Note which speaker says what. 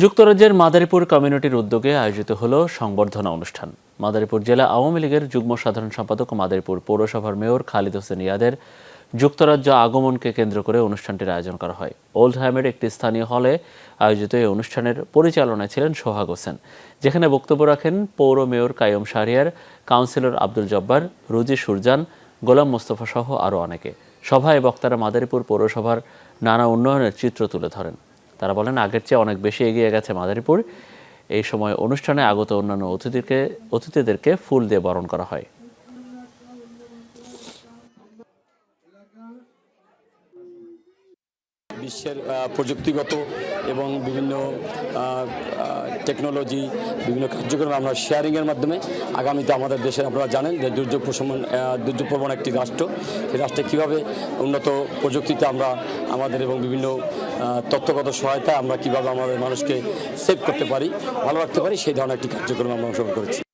Speaker 1: যুক্তরাজ্যের মাদারীপুর কমিউনিটির উদ্যোগে আয়োজিত হল সংবর্ধনা অনুষ্ঠান। মাদারীপুর জেলা আওয়ামী লীগের যুগ্ম সাধারণ সম্পাদক মাদারীপুর পৌরসভার মেয়র খালিদ হোসেন ইয়াদের যুক্তরাজ্য আগমনকে কেন্দ্র করে অনুষ্ঠানটির আয়োজন করা হয়। ওল্ডহ্যামের একটি স্থানীয় হলে আয়োজিত এই অনুষ্ঠানের পরিচালনায় ছিলেন সোহাগ হোসেন, যেখানে বক্তব্য রাখেন পৌর মেয়র কায়ম শাহরিয়ার, কাউন্সিলর আব্দুল জব্বার, রুজি সুরজান, গোলাম মোস্তফা সহ আরও অনেকে। সভায় বক্তারা মাদারীপুর পৌরসভার নানা উন্নয়নের চিত্র তুলে ধরেন। তারা বলেন আগের চেয়ে অনেক বেশি এগিয়ে গেছে মাদারীপুর। এই সময় অনুষ্ঠানে আগত অন্যান্য অতিথিকে, অতিথিদেরকে ফুল দিয়ে বরণ করা হয়।
Speaker 2: বিশ্বের প্রযুক্তিগত এবং বিভিন্ন টেকনোলজি বিভিন্ন কার্যক্রমে আমরা শেয়ারিংয়ের মাধ্যমে। আগামীতে আমাদের দেশে আপনারা জানেন যে দুর্যোগ প্রশমন দুর্যোগ প্রবণ একটি রাষ্ট্র। এই রাষ্ট্রে কীভাবে উন্নত প্রযুক্তিতে আমরা আমাদের এবং বিভিন্ন তত্ত্বগত তথ্যগত সহায়তা আমরা কীভাবে আমাদের মানুষকে সেভ করতে পারি, ভালো রাখতে পারি, সেই ধরনের একটি কার্যক্রম আমরা অংশগ্রহণ করেছি।